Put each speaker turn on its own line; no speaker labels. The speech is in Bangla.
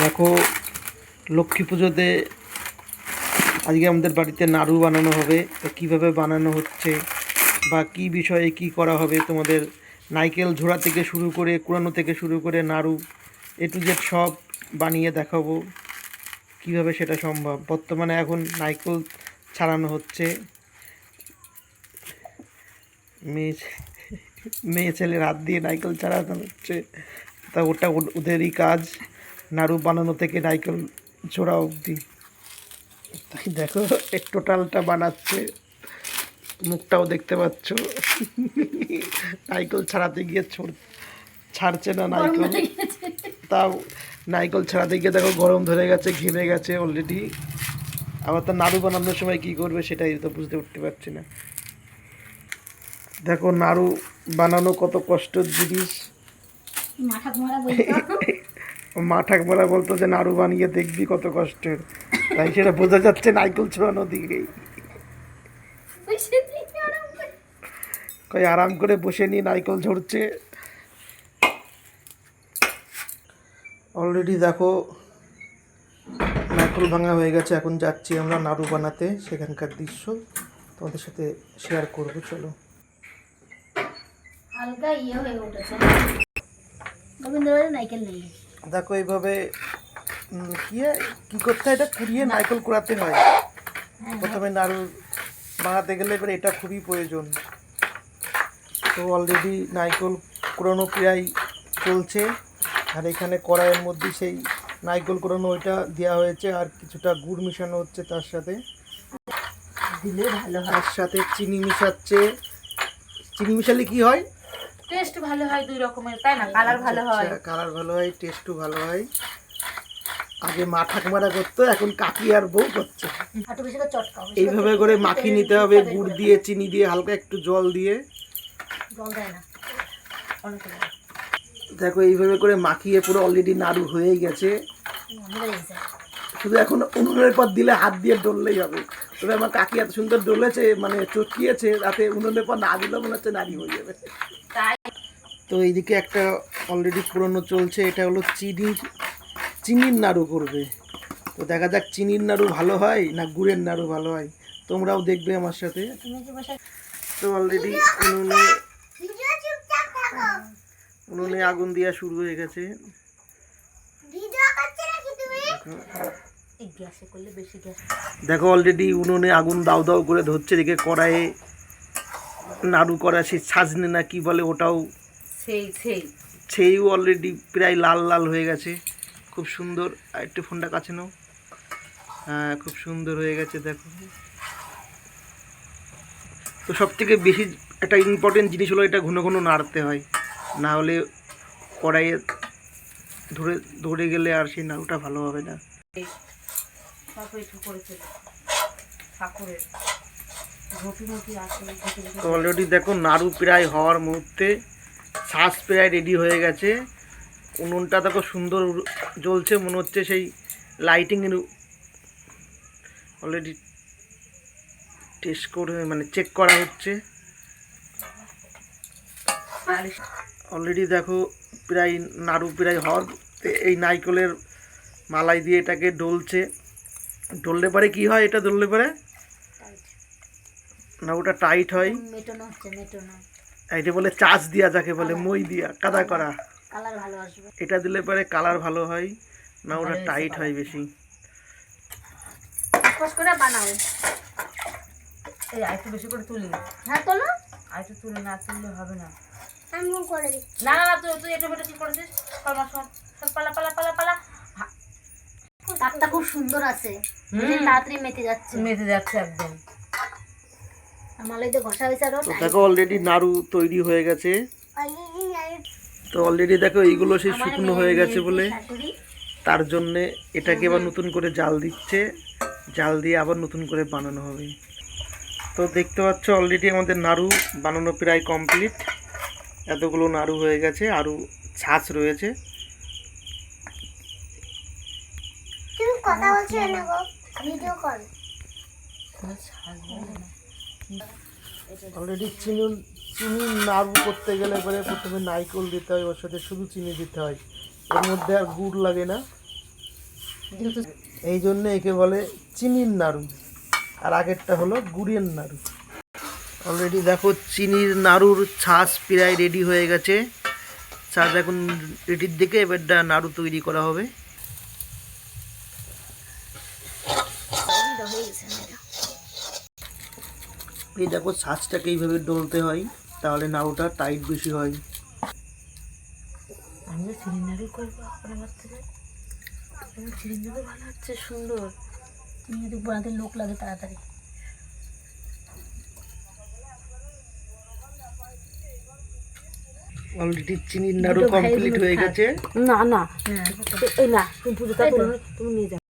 দেখো, লক্ষ্মী পুজোতে আজকে আমাদের বাড়িতে নাড়ু বানানো হবে। তো কীভাবে বানানো হচ্ছে বা কী বিষয়ে কি করা হবে তোমাদের? নাইকেল ঝোড়া থেকে শুরু করে, কুড়ানো থেকে শুরু করে নাড়ু, এ টু জেড সব বানিয়ে দেখাবো। কীভাবে সেটা সম্ভব? বর্তমানে এখন নাইকেল ছাড়ানো হচ্ছে। মেয়ে মেয়ে ছেলের হাত দিয়ে নাইকেল ছাড়ানো হচ্ছে। তা ওটা ওদেরই কাজ। নাড়ু বানানো থেকে নাইকেল জোড়া অবধি। তাই দেখো এক টোটালটা বানাচ্ছে। মুখটাও দেখতে পাচ্ছ। নাইকেল ছাড়াতে গিয়ে ছোড় ছাড়ছে না নাইকেল তাও নাইকেল ছাড়াতে গিয়ে দেখো গরম ধরে গেছে ঘেমে গেছে অলরেডি আবার তার নাড়ু বানানোর সময় কি করবে সেটাই তো বুঝতে উঠতে পারছি না। দেখো নাড়ু বানানো কত কষ্টের জিনিস।
মাথা
মা ঠাকমারা বলতো যে নাড়ু বানিয়ে দেখবি কত কষ্টের। তাই সেটা বোঝা যাচ্ছে নাইকেল ছোড়ানো দিকেই। কই আরাম করে বসে নিয়ে নাইকেল ঝরছে। অলরেডি দেখো নারকেল ভাঙা হয়ে গেছে, এখন যাচ্ছি আমরা নাড়ু বানাতে সেখানকার দৃশ্য। তোমাদের সাথে শেয়ার করব, চলো।
হালকা ইয়ে হয়ে উঠেছে। নাইকেল নেই।
দেখো এইভাবে কি হয়- করতে হয় এটা? কুড়িয়ে নারকেল কুড়াতে হয়। প্রথমে নাড়ু বানাতে গেলে এবার এটা খুবই প্রয়োজন। তো অলরেডি নারকেল কুড়ানো প্রায় চলছে। আর এখানে কড়াইয়ের মধ্যে সেই নারকেল কুড়ানো ওইটা দেওয়া হয়েছে। আর কিছুটা গুড় মিশানো হচ্ছে তার সাথে।
দিলে ভালো
তার সাথে চিনি মিশাচ্ছে। চিনি মিশালে কি হয়?
টেস্ট ভালো হয় দুই রকমের তাই না? কালার ভালো হয়।
কালার ভালো হয় টেস্টও ভালো হয়। আগে মা ঠাকুমারা করতো এখন কাকি আর বউ করছে। এইভাবে করে মাখিয়ে নিতে হবে গুড় দিয়ে চিনি দিয়ে হালকা একটু জল দিয়ে। দেখো এইভাবে করে মাখিয়ে পুরো অলরেডি নাড়ু হয়ে গেছে। শুধু এখন উনুনের পর দিলে হাত দিয়ে ডললেই হবে। তবে আমার কাকি এত সুন্দর ডলেছে মানে চটকিয়েছে তাতে উনুনের পর না দিলেও মনে হচ্ছে নাড়ি হয়ে যাবে। তো এইদিকে একটা অলরেডি পুরনো চলছে, এটা হলো চিনির চিনির নাড়ু করবে। তো দেখা যাক চিনির নাড়ু ভালো হয় না গুড়ের নাড়ু ভালো হয়। তোমরাও দেখবে আমার সাথে। তো অলরেডি উনুনে উনুনে আগুন দেওয়া শুরু হয়ে গেছে। দেখো অলরেডি উনুনে আগুন দাও দাও করে ধরছে, দেখে কড়াইয়ে নাড়ু করা, সেই ছাজনে না কি বলে ওটাও
সেই সেই।
সেইও অলরেডি প্রায় লাল লাল হয়ে গেছে। খুব সুন্দর আর একটু ফোনটা কাছে নাও। হ্যাঁ খুব সুন্দর হয়ে গেছে দেখো। তো সব থেকে বেশি একটা ইম্পর্টেন্ট জিনিস হলো এটা ঘন ঘন নাড়তে হয়। না হলে কড়াইয়ে ধরে ধরে গেলে আর সেই নাড়ুটা ভালো হবে না। অলরেডি দেখো নাড়ু প্রায় হওয়ার মুহূর্তে শ্বাস প্রায় রেডি হয়ে গেছে। উনুনটা দেখো সুন্দর জ্বলছে মনে হচ্ছে সেই লাইটিংয়ের অলরেডি টেস্ট করে মানে চেক করা হচ্ছে। অলরেডি দেখো প্রায় নাড়ু প্রায় হর এই নাইকলের মালাই দিয়ে এটাকে ডলছে। ডললে পরে কি হয় এটা ডললে পরে? না ওটা টাইট হয়।
মেটানো হচ্ছে মেটানো।
এটা বলে চাষ দিয়া যাকে বলে মই দিয়া কাদা করা।
কালার ভালো
এটা দিলে পরে কালার ভালো হয় না ওটা টাইট হয় বেশি।
কষ্ট করে বানাও।
এই আরেকটু বেশি করে তুলি।
হ্যাঁ তোলো।
আরেকটু তুলি না তুললে হবে না।
আমি করে
না না না তুই তুই এটা কি করেছিস। সর মা সর সর পালা পালা পালা পালা। হা-
খুব সুন্দর আছে। তাড়াতাড়ি মেতে যাচ্ছে।
মেতে যাচ্ছে একদম।
তো
দেখো অলরেডি নাড়ু তৈরি হয়ে গেছে। তো অলরেডি দেখো এইগুলো সেই শুকনো হয়ে গেছে বলে। তার জন্যে এটাকে আবার নতুন করে জাল দিচ্ছে। জাল দিয়ে আবার নতুন করে বানানো হবে। তো দেখতে পাচ্ছ অলরেডি আমাদের নাড়ু বানানো প্রায় কমপ্লিট এতগুলো নাড়ু হয়ে গেছে আরও ছাঁচ রয়েছে।
কথা বলছো না গো ভিডিও কল
অলরেডি চিনি চিনি নাড়ু করতে গেলে পরে প্রথমে নারকেল দিতে হয়, ওর সাথে শুধু চিনি দিতে হয়। এর মধ্যে আর গুড় লাগে না। এই জন্য একে বলে চিনির নাড়ু। আর আগেরটা হলো গুড়ের নাড়ু। অলরেডি দেখো, চিনির নাড়ুর ছাঁচ প্রায় রেডি হয়ে গেছে। ছাঁচ এখন রেডির দিকে এবারটা নাড়ু তৈরি করা হবে। এই দেখো ছাঁচটাকে এইভাবে ডলতে হয় তাহলে নাড়ুটা টাইট বেশি হয়।
আমি সিলিন্ডারই করব আমার থেকে। সিলিন্ডারও ভালো হচ্ছে সুন্দর।
তুমি যদি বানাতে লোক লাগে তাড়াতাড়ি।
অলরেডি চিনির নাড়ু কমপ্লিট হয়ে গেছে।
না না।
হ্যাঁ
এই না তুমি পুজোটা তুমি তুমি নিয়ে যাও।